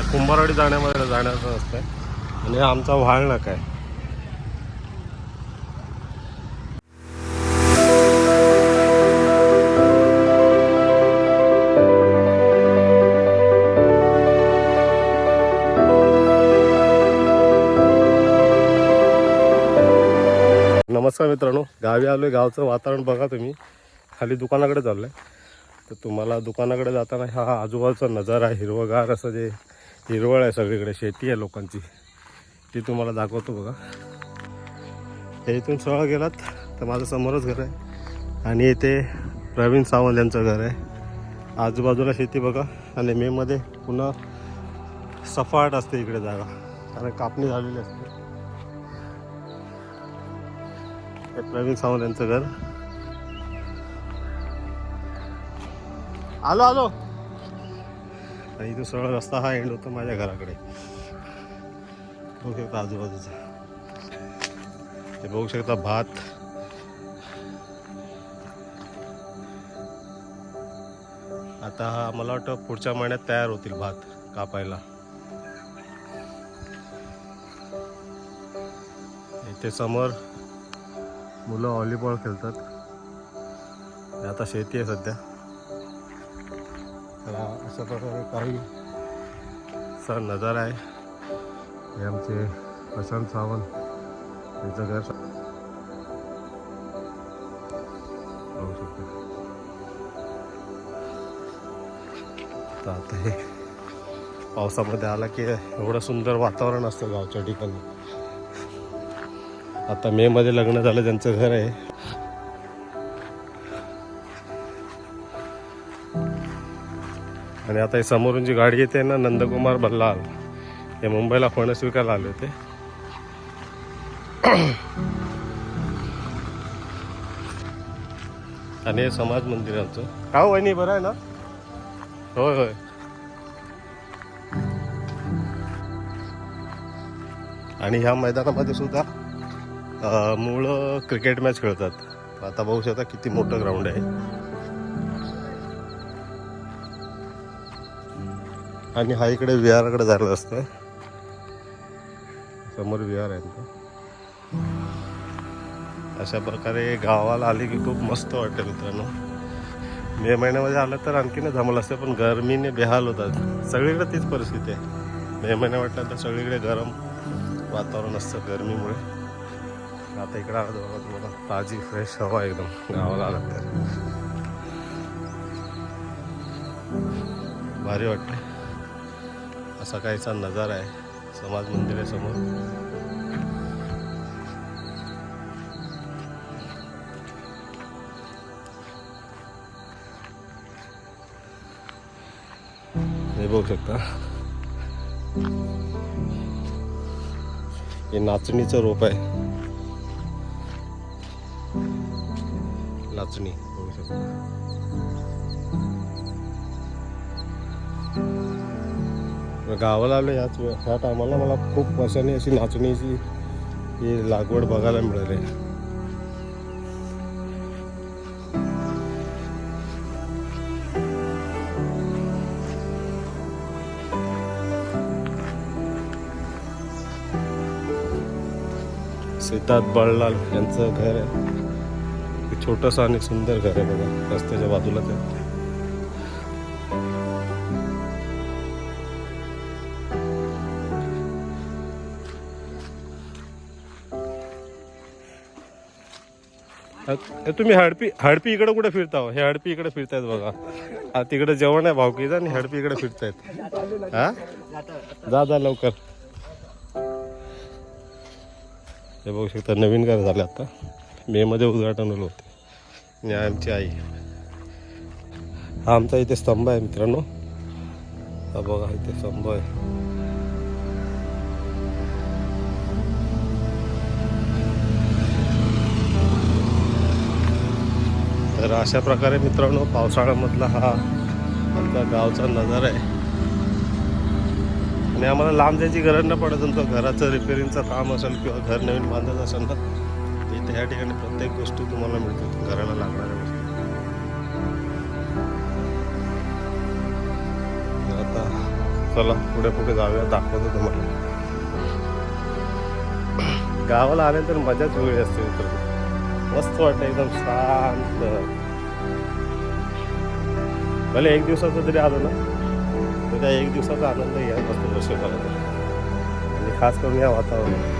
त्या कुंभारवाडी जाण्यामध्ये जाण्याचं रस्ता आहे आणि आमचा व्हाळ नाका आहे. नमस्कार मित्रांनो गावी आलो आहे गावचं वातावरण बघा तुम्ही. खाली दुकानाकडे चाललं आहे तर तुम्हाला दुकानाकडे जाताना हा आजूबाजूचा नजारा आहे हिरवगार असं जे हिरवळ आहे सगळीकडे शेती आहे लोकांची. ती तुम्हाला दाखवतो बघा. हे इथून सरळ गेलात तर माझं समोरच घर आहे. आणि इथे प्रवीण सावंत यांचं घर आहे. आजूबाजूला शेती बघा. आणि मेमध्ये पुन्हा सफाट असते इकडे जागा. कारण कापणी झालेली असते. प्रवीण सावंत यांचं घर. आलो आलो. आणि इथून सरळ रस्ता हा एंड होतो माझ्या घराकडे. बघू शकता आजूबाजूचा. हे बघू शकता भात. आता हा मला वाटतं पुढच्या महिन्यात तयार होतील भात कापायला. इथे समोर मुलं व्हॉलीबॉल खेळतात. हे आता शेती आहे सध्या. तर अशा प्रकारे काही सा नजारा आहे. हे आमचे प्रशांत सावंत यांचं घर. पाहू शकतो. तर आता हे पावसामध्ये आला की एवढं सुंदर वातावरण असतं गावच्या ठिकाणी. आता मे मध्ये लग्न झालं त्यांचं घर आहे आणि आता हे समोरून जी गाडी येते ना नंदकुमार बल्लाल हे मुंबईला फणस विकायला आले होते. आणि हे समाज मंदिर आहे आमचं का हो वहिनी? बरं आहे ना? होय होय. आणि ह्या मैदानामध्ये सुद्धा मुलं क्रिकेट मॅच खेळतात. आता बघू शकता किती मोठं ग्राउंड आहे. आणि हा इकडे विहाराकडे जायला असतं. समोर विहार आहे अशा प्रकारे गावाला आले की खूप मस्त वाटतं मित्रांनो. मे महिन्यामध्ये आलं तर आणखीनच जमलं असतं पण गरमीने बेहाल होतात. सगळीकडे तीच परिस्थिती आहे. मे महिन्या वाटलं तर सगळीकडे गरम वातावरण असतं गरमीमुळे. आता इकडे आलं बघा तुम्हाला ताजी फ्रेश हवा एकदम गावाला आलं तर. भारी वाटते असा काहीचा नजारा आहे. समाज मंदिरासमोर. समोर हे बघू शकता. हे नाचणीचं रोप आहे. नाचणी बघू शकता. गावाला आलो याच ह्या टायमाला मला खूप वर्षांनी अशी नाचणीची ही लागवड बघायला मिळाली. सिद्धार्थ बळलाल यांचं घर आहे. छोटंसं आणि सुंदर घर आहे बघा. रस्त्याच्या बाजूलाच आहे. अ- तुम्ही हडपी हडपी इकडे कुठे फिरता हो? हे हडपी इकडे फिरतायत बघा. हा तिकडे जेवण आहे भावकीचं आणि हडपी इकडे फिरतायत. हा? जा जा लवकर. हे बघू शकता नवीन घर झालं आता. मे मध्ये उद्घाटन होते. आणि आमची आई. हा आमचा इथे स्तंभ आहे मित्रांनो. हा बघा इथे स्तंभ आहे. तर अशा प्रकारे मित्रांनो पावसाळ्यामधला हा आमचा गावचा नजारा आहे. आणि आम्हाला लांब जायची गरज नाही पडत तुमचं घराचं रिपेरिंगचं काम असेल किंवा घर नवीन बांधत असेल ना इथे ह्या ठिकाणी प्रत्येक गोष्टी तुम्हाला मिळतात घराला लागणाऱ्या गोष्टी. आता चला पुढे पुढे जाऊया दाखवतो तुम्हाला. गावाला आल्यानंतर मजाच वेगळी असते मित्र मस्त वाटतं एकदम शांत. भले एक दिवसाचं जरी आलो ना तर त्या एक दिवसाचा आनंद या मस्त बसू मला आणि खास करून या वातावरणात.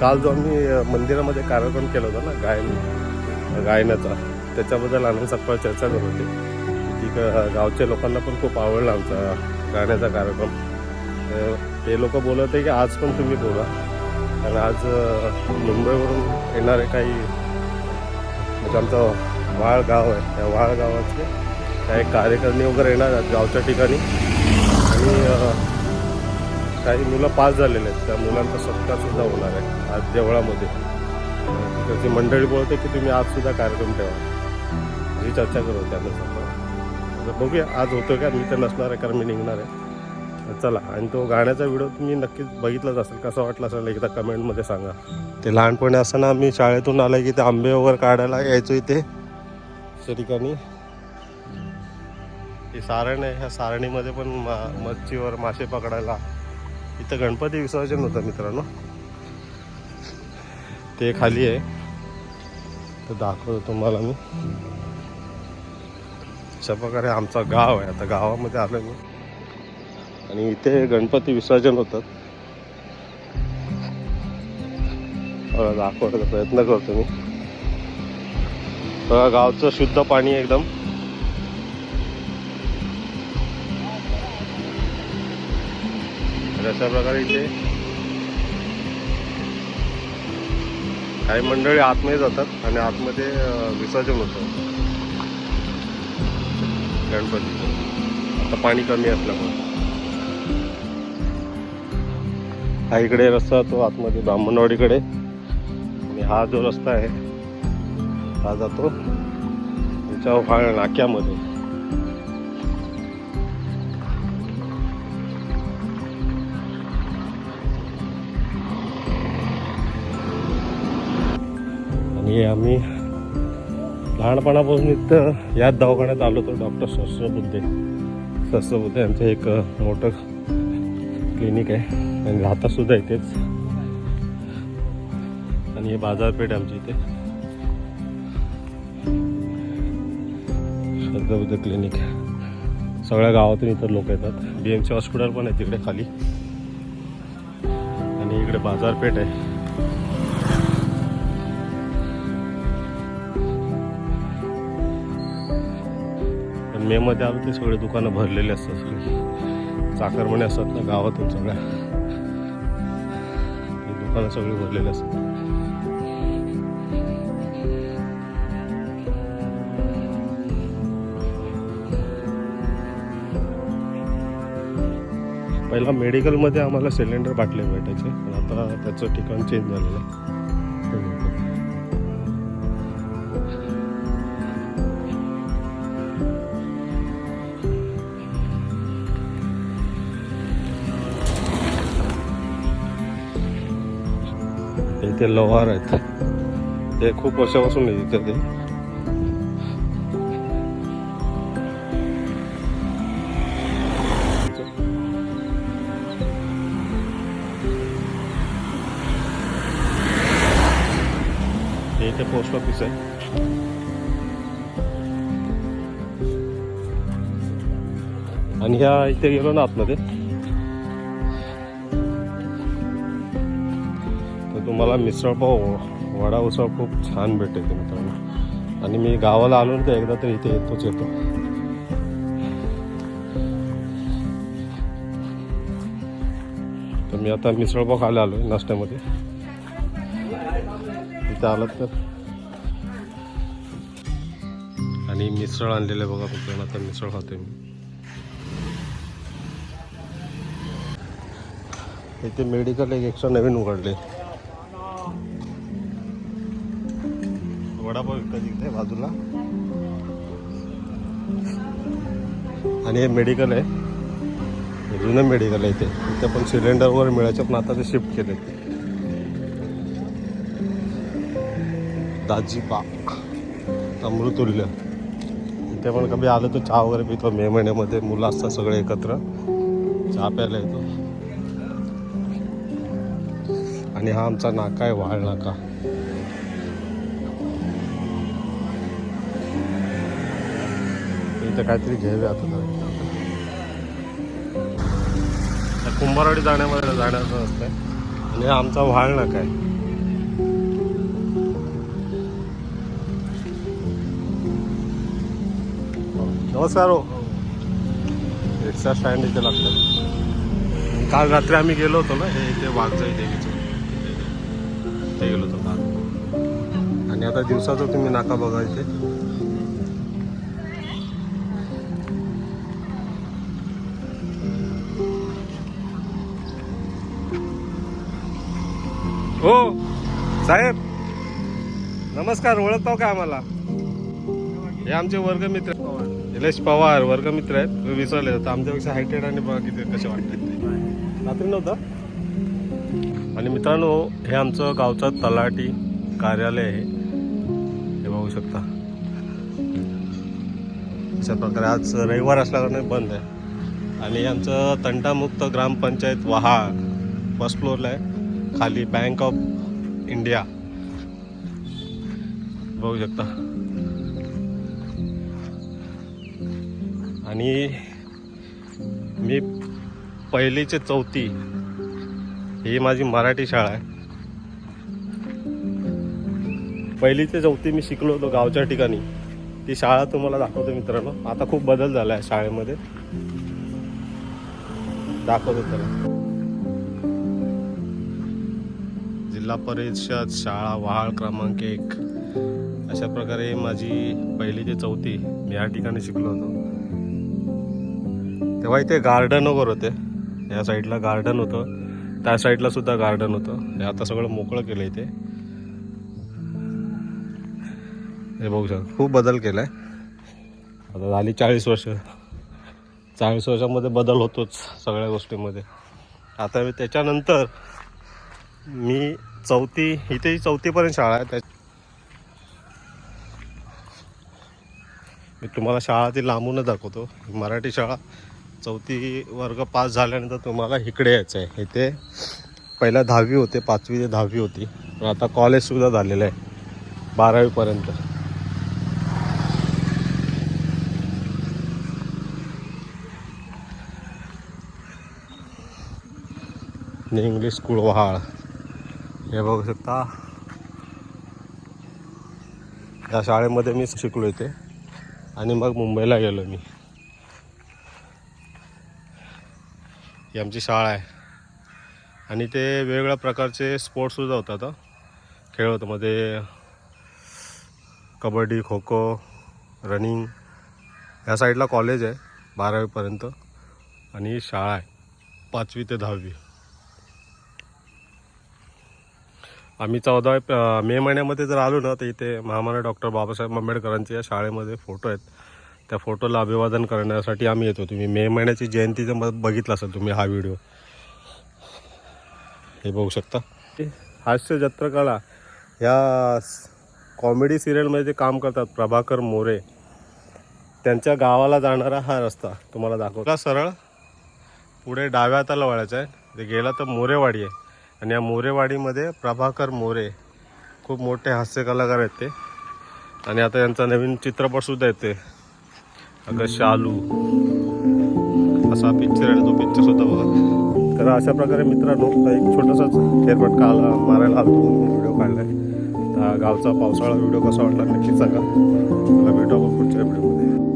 काल जो आम्ही मंदिरामध्ये कार्यक्रम केला होता ना गायन गायनाचा त्याच्याबद्दल आम्ही सपकाळ चर्चा करत होती. की गावच्या लोकांना पण खूप आवडला आमचा गाण्याचा कार्यक्रम. ते लोक बोलत आहे की आज पण तुम्ही बोला. कारण आज मुंबईवरून येणारे काही म्हणजे आमचं वाळ गाव आहे. त्या वाळ गावाचे काही कार्यकर्ते वगैरे येणार आहेत गावच्या ठिकाणी. आणि काही मुलं पास झालेले आहेत. त्या मुलांचा सत्कारसुद्धा होणार आहे आज देवळामध्ये. त्याची मंडळी बोलते की तुम्ही आजसुद्धा कार्यक्रम ठेवा. ही चर्चा करू होते तर बघूया. आज होतो का? मी तर नसणार आहे कारण मी निघणार आहे. चला आणि तो गाण्याचा व्हिडिओ तुम्ही नक्कीच बघितलाच असेल. कसा वाटला असेल एकदा कमेंटमध्ये सांगा. ते लहानपणी असताना आम्ही शाळेतून आलं की ते आंबे वगैरे काढायला यायचो इथे. त्या ठिकाणी. हे सारण आहे. ह्या सारणीमध्ये पण मा मच्छीवर मासे पकडायला. इथं गणपती विसर्जन होतं मित्रांनो. ते खाली आहे. तर दाखवतो तुम्हाला मी. अशा प्रकारे आमचा गाव आहे. आता गावामध्ये आलो मी. आणि इथे गणपती विसर्जन होतात. दाखवण्याचा प्रयत्न करतो मी. गावचं शुद्ध पाणी एकदम. अशा प्रकारे इथे काही मंडळी आतमध्ये जातात आणि आतमध्ये विसर्जन होतं. गणपतीचं आता पाणी कमी असल्यामुळे. हा इकडे रस्ता तो आतमध्ये ब्राह्मणवाडीकडे. आणि हा जो रस्ता आहे हा जातो तुमच्या व्हाळ नाक्यामध्ये. आणि आम्ही लहानपणापासून इथं याच दवाखान्यात आलो होतो डॉक्टर शस्त्रबुद्धे शस्त्रबुद्धे यांचं एक मोठं क्लिनिक आहे. आणि राहतासुद्धा इथेच. आणि हे बाजारपेठ आहे आमची इथे. शस्त्रबुद्ध क्लिनिक सगळ्या गावातून इतर लोक येतात. बी एम सी हॉस्पिटल पण आहे तिकडे खाली. आणि इकडे बाजारपेठ आहे. मेमध्ये मे मध्ये आलो ते सगळे दुकानं भरलेले असतात सगळी. चाकरमणे असतात ना गावातून सगळ्या. दुकानं सगळी भरलेली असतात. पहिला मेडिकलमध्ये आम्हाला सिलेंडर बाटले भेटायचे पण आता त्याचं ठिकाण चेंज झालेलं आहे. ते लोहार आहेत. ते खूप वर्षापासून आहे इथे ते. हे इथे पोस्ट ऑफिस आहे. आणि ह्या इथे गेलो ना आतमध्ये. तुम्हाला मिसळपाव वडा उसळ खूप छान भेटते मित्रांनो. आणि मी गावाला आलो ना तर एकदा तर इथे येतोच येतो. तर मी आता मिसळपाव खायला आलो आहे नाश्त्यामध्ये. इथे आलात तर. आणि मिसळ आणलेलं आहे बघा मित्रांनो आता मिसळ खातोय मी. इथे मेडिकल एक एक्स्ट्रा नवीन उघडले वडापाव तिकडे बाजूला. आणि हे मेडिकल आहे. जुनं मेडिकल आहे इथे इथे पण सिलेंडरवर मिळायचे पण आता ते शिफ्ट केले दाजीपा अमृतुल्य. इथे पण कमी आलं तर चहा वगैरे पितो. मे महिन्यामध्ये मुलं असतात सगळे एकत्र. चहा प्यायला येतो. आणि हा आमचा नाका आहे वाळ नाका इथं काहीतरी घ्यावे आता कुंभारवाडी जाण्यामध्ये जाण्याचं असतंय. आणि हा आमचा व्हाळ नाका आहे. नमस्कार हो. रिक्षा स्टँड इथे लागतं. काल रात्री आम्ही गेलो होतो ना हे इथे वाघजाई देवीचं. ते गेलो होतो काल. आणि आता दिवसाचं तुम्ही नाका बघा इथे हो. साहेब नमस्कार ओळखतो का आम्हाला? हे आमचे वर्गमित्र निलेश पवार वर्गमित्र आहेत. तुम्ही विसरले तर आमच्यापेक्षा हायटेड आणि बघा किती कसे वाटतात रात्री नव्हतं? आणि मित्रांनो हे आमचं गावचं तलाठी कार्यालय आहे. हे बघू शकता. अशा प्रकारे आज रविवार असल्याकारणे बंद आहे. आणि आमचं तंटामुक्त ग्रामपंचायत वहा फर्स्ट फ्लोअरला आहे. खाली बँक ऑफ इंडिया बघू शकता. आणि मी पहिलीचे चौथी ही माझी मराठी शाळा आहे. पहिली ते चौथी मी शिकलो होतो गावच्या ठिकाणी. ती शाळा तुम्हाला दाखवतो मित्रांनो. आता खूप बदल झाला आहे शाळेमध्ये. दाखवतो त्याला. जिल्हा परिषद शाळा वहाळ क्रमांक एक. अशा प्रकारे माझी पहिली ते चौथी मी या ठिकाणी शिकलो होतो. तेव्हा इथे गार्डन वगैरे होते. या साईडला गार्डन होतं. त्या साईडला सुद्धा गार्डन होतं. हे आता सगळं मोकळं केलं इथे. हे बघू शकता खूप बदल केला आहे आता झाली चाळीस वर्ष. चाळीस वर्षामध्ये बदल होतोच सगळ्या गोष्टीमध्ये. आता त्याच्यानंतर मी चौथी इथे चौथीपर्यंत शाळा आहे. त्या मी तुम्हाला शाळा ती लांबूनच दाखवतो. मराठी शाळा चौथी वर्ग पास झाल्यानंतर तुम्हाला इकडे यायचं आहे इथे पहिला दहावी होते पाचवी ते दहावी होती. पण आता कॉलेजसुद्धा झालेलं आहे. बारावीपर्यंत. English school Vahal. हे बघू शकता. या शाळेमध्ये मी शिकलो इथे आणि मग मुंबईला गेलो मी. ही आमची शाळा आहे. आणि ते वेगवेगळ्या प्रकारचे स्पोर्ट्ससुद्धा होतात खेळ होतं मध्ये कबड्डी खो खो रनिंग ह्या साईडला कॉलेज आहे बारावीपर्यंत. आणि शाळा आहे पाचवी ते दहावी. आम्ही चौदा मे महिन्यामध्ये जर आलो ना तर इथे महामान्य डॉक्टर बाबासाहेब आंबेडकरांचे या शाळेमध्ये फोटो आहेत. त्या फोटोला अभिवादन करण्यासाठी आम्ही येतो. तुम्ही मे महिन्याची जयंतीचं जर बघितला असेल तुम्ही हा व्हिडिओ. हे बघू शकता. हास्य जत्रकला या कॉमेडी सिरियलमध्ये जे काम करतात प्रभाकर मोरे त्यांच्या गावाला जाणारा हा रस्ता तुम्हाला दाखवला सरळ पुढे डाव्या हाताला वळायचा आहे. जे गेला तर मोरेवाडी आहे. आणि या मोरेवाडीमध्ये प्रभाकर मोरे खूप मोठे हास्य कलाकार आहेत ते. आणि आता यांचा नवीन चित्रपटसुद्धा येते अगं शालू. असा पिक्चर आहे तो पिक्चर सुद्धा बघा. तर अशा प्रकारे मित्रांनो एक छोटासाच फेरफटका आला मारायला आलो व्हिडिओ काढलाय. तर गावचा पावसाळा व्हिडिओ कसा वाटला नक्की सांगा. मला भेटू आपण पुढच्या व्हिडिओमध्ये